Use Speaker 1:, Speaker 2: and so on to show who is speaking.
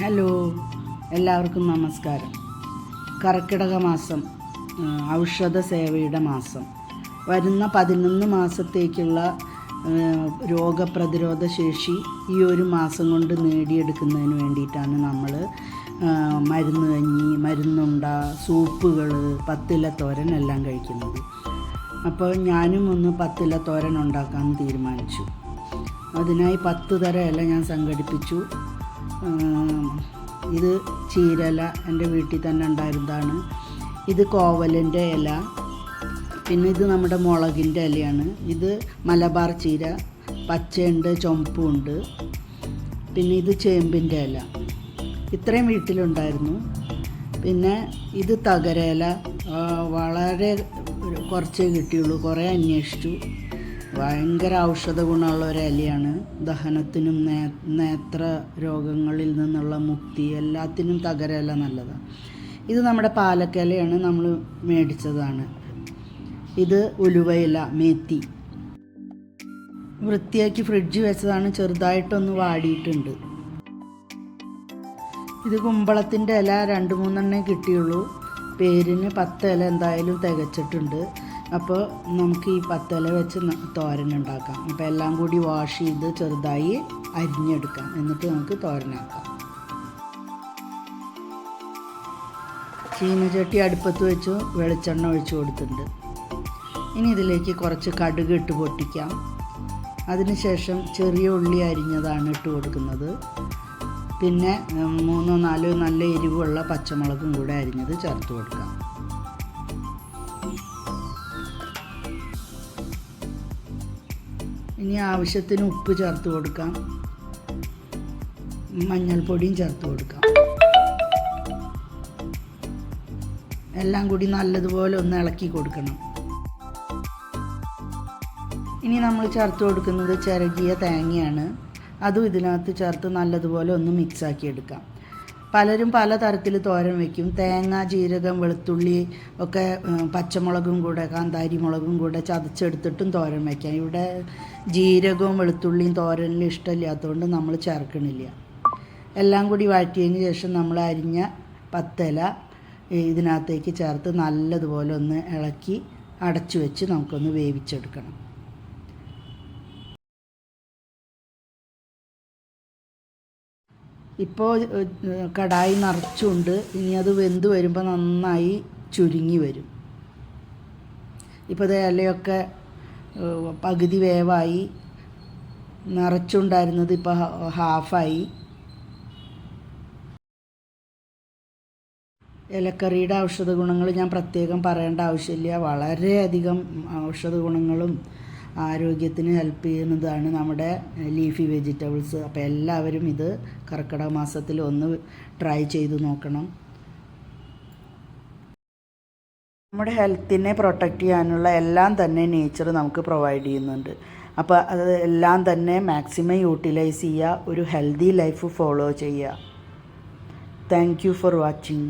Speaker 1: Hello എല്ലാവർക്കും നമസ്കാരം. കർക്കിടക മാസം ഔഷധ സേവയുടെ മാസം. വരുന്ന പതിനൊന്ന് മാസത്തേക്കുള്ള രോഗപ്രതിരോധ ശേഷി ഈ ഒരു മാസം കൊണ്ട് നേടിയെടുക്കുന്നതിന് വേണ്ടിയിട്ടാണ് നമ്മൾ മരുന്ന് കഞ്ഞി മരുന്നുണ്ട സൂപ്പുകൾ പത്തില തോരൻ എല്ലാം കഴിക്കുന്നത്. അപ്പോൾ ഞാനും ഒന്ന് പത്തില തോരൻ ഉണ്ടാക്കാൻ തീരുമാനിച്ചു. അതിനായി പത്ത് തരം ഇല ഞാൻ സംഘടിപ്പിച്ചു. ഇത് ചീരല എന്റെ വീട്ടിൽ തന്നെ ഉണ്ടായിരുന്നതാണ്. ഇത് കോവലിന്റെ ഇല പിന്നെ ഇത് നമ്മുടെ മുളകിന്റെ ഇലയാണ്. ഇത് മലബാർ ചീര പച്ചയുണ്ട് ചുമപ്പുണ്ട് പിന്നെ ഇത് ചേമ്പിന്റെ ഇല. ഇത്രയും വീട്ടിലുണ്ടായിരുന്നു. പിന്നെ ഇത് തകരയില വളരെ കുറച്ചേ കിട്ടിയുള്ളൂ കുറേ അന്വേഷിച്ചു. ഭയങ്കര ഔഷധ ഗുണമുള്ള ഒരു ഇലയാണ് ദഹനത്തിനും നേ നേത്ര രോഗങ്ങളിൽ നിന്നുള്ള മുക്തി എല്ലാത്തിനും തകരയില നല്ലതാണ് ഇത് നമ്മുടെ പാലക്കലയാണ് നമ്മൾ മേടിച്ചതാണ്. ഇത് ഉലുവയില മേത്തി. വൃത്തിയാക്കി ഫ്രിഡ്ജ് വെച്ചതാണ് ചെറുതായിട്ടൊന്ന് വാടിയിട്ടുണ്ട്. ഇത് കുമ്പളത്തിന്റെ ഇല രണ്ട് മൂന്നെണ്ണേ കിട്ടിയുള്ളൂ. പേരിന് പത്ത് ഇല എന്തായാലും തികച്ചിട്ടുണ്ട്. അപ്പോൾ നമുക്ക് ഈ പത്തല വെച്ച് തോരൻ ഉണ്ടാക്കാം. അപ്പോൾ എല്ലാം കൂടി വാഷ് ചെയ്ത് ചെറുതായി അരിഞ്ഞെടുക്കാം. എന്നിട്ട് നമുക്ക് തോരനാക്കാം. ചീനച്ചട്ടി അടുപ്പത്ത് വെച്ച് വെളിച്ചെണ്ണ ഒഴിച്ചു കൊടുത്തിട്ടുണ്ട്. ഇനി ഇതിലേക്ക് കുറച്ച് കടുക് ഇട്ട് പൊട്ടിക്കാം. അതിനുശേഷം ചെറിയ ഉള്ളി അരിഞ്ഞതാണ് ഇട്ട് കൊടുക്കുന്നത്. പിന്നെ മൂന്നോ നാലോ നല്ല എരിവുള്ള പച്ചമുളകും കൂടെ അരിഞ്ഞത് ചേർത്ത് കൊടുക്കാം. ഇനി ആവശ്യത്തിന് ഉപ്പ് ചേർത്ത് കൊടുക്കാം. മഞ്ഞൾപ്പൊടിയും ചേർത്ത് കൊടുക്കാം. എല്ലാം കൂടി നല്ലതുപോലെ ഒന്ന് ഇളക്കി കൊടുക്കണം. ഇനി നമ്മൾ ചേർത്ത് കൊടുക്കുന്നത് ചിരകിയ തേങ്ങയാണ്. അതും ഇതിനകത്ത് ചേർത്ത് നല്ലതുപോലെ ഒന്ന് മിക്സാക്കി എടുക്കാം. പലരും പല തരത്തിൽ തോരൻ വയ്ക്കും തേങ്ങ ജീരകം വെളുത്തുള്ളി ഒക്കെ പച്ചമുളകും കൂടെ കാന്താരി മുളകും കൂടെ ചതച്ചെടുത്തിട്ടും തോരൻ വയ്ക്കാം ഇവിടെ ജീരകവും വെളുത്തുള്ളിയും തോരനിൽ ഇഷ്ടമില്ലാത്തതുകൊണ്ട് നമ്മൾ ചേർക്കണില്ല. എല്ലാം കൂടി വഴറ്റിയതിന് ശേഷം നമ്മൾ അരിഞ്ഞ പത്തല ഇതിനകത്തേക്ക് ചേർത്ത് നല്ലതുപോലെ ഒന്ന് ഇളക്കി അടച്ചു വെച്ച് നമുക്കൊന്ന് വേവിച്ചെടുക്കണം. ഇപ്പോൾ കടായി നിറച്ചുണ്ട്. ഇനി അത് വെന്ത് വരുമ്പോൾ നന്നായി ചുരുങ്ങി വരും. ഇപ്പോൾ ഇലയൊക്കെ പകുതി വേവായി. നിറച്ചുണ്ടായിരുന്നത് ഇപ്പോൾ ഹാഫായി. ഇലക്കറിയുടെ ഔഷധ ഗുണങ്ങൾ ഞാൻ പ്രത്യേകം പറയേണ്ട ആവശ്യമില്ല. വളരെയധികം ഔഷധ ഗുണങ്ങളും ആരോഗ്യത്തിന് ഹെൽപ്പ് ചെയ്യുന്നതാണ് നമ്മുടെ ലീഫി വെജിറ്റബിൾസ് അപ്പോൾ എല്ലാവരും ഇത് കർക്കിടക മാസത്തിൽ ഒന്ന് ട്രൈ ചെയ്ത് നോക്കണം. നമ്മുടെ ഹെൽത്തിനെ പ്രൊട്ടക്റ്റ് ചെയ്യാനുള്ള എല്ലാം തന്നെ നേച്ചർ നമുക്ക് പ്രൊവൈഡ് ചെയ്യുന്നുണ്ട്. അപ്പോൾ അത് എല്ലാം തന്നെ മാക്സിമം യൂട്ടിലൈസ് ചെയ്യുക. ഒരു ഹെൽത്തി ലൈഫ് ഫോളോ ചെയ്യുക. Thank you for watching